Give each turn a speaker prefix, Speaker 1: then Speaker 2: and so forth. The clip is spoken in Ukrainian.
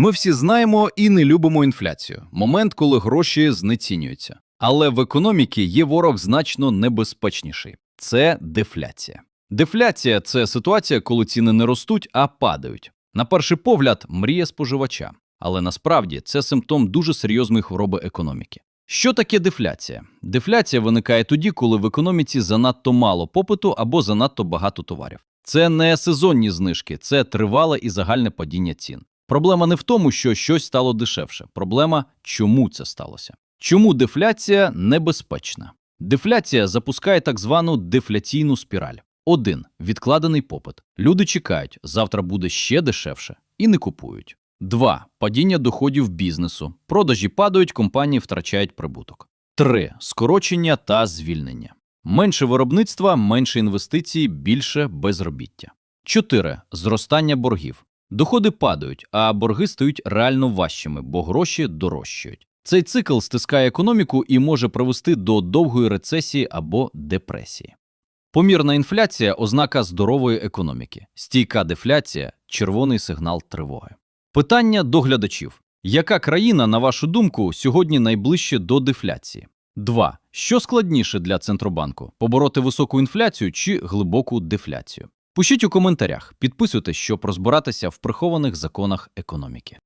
Speaker 1: Ми всі знаємо і не любимо інфляцію момент, коли гроші знецінюються. Але в економіці є ворог значно небезпечніший це дефляція. Дефляція це ситуація, коли ціни не ростуть, а падають. На перший погляд, мрія споживача, але насправді це симптом дуже серйозної хвороби економіки. Що таке дефляція? Дефляція виникає тоді, коли в економіці занадто мало попиту або занадто багато товарів. Це не сезонні знижки, це тривале і загальне падіння цін. Проблема не в тому, що щось стало дешевше. Проблема, чому це сталося. Чому дефляція небезпечна? Дефляція запускає так звану дефляційну спіраль. Один відкладений попит. Люди чекають, завтра буде ще дешевше і не купують. Два падіння доходів бізнесу. Продажі падають, компанії втрачають прибуток. Три скорочення та звільнення. Менше виробництва, менше інвестицій, більше безробіття. 4. Зростання боргів. Доходи падають, а борги стають реально важчими, бо гроші дорожчають. Цей цикл стискає економіку і може привести до довгої рецесії або депресії. Помірна інфляція ознака здорової економіки. Стійка дефляція червоний сигнал тривоги. Питання до глядачів: яка країна, на вашу думку, сьогодні найближче до дефляції? 2. Що складніше для центробанку побороти високу інфляцію чи глибоку дефляцію? Пишіть у коментарях, підписуйтесь, щоб розбиратися в прихованих законах економіки.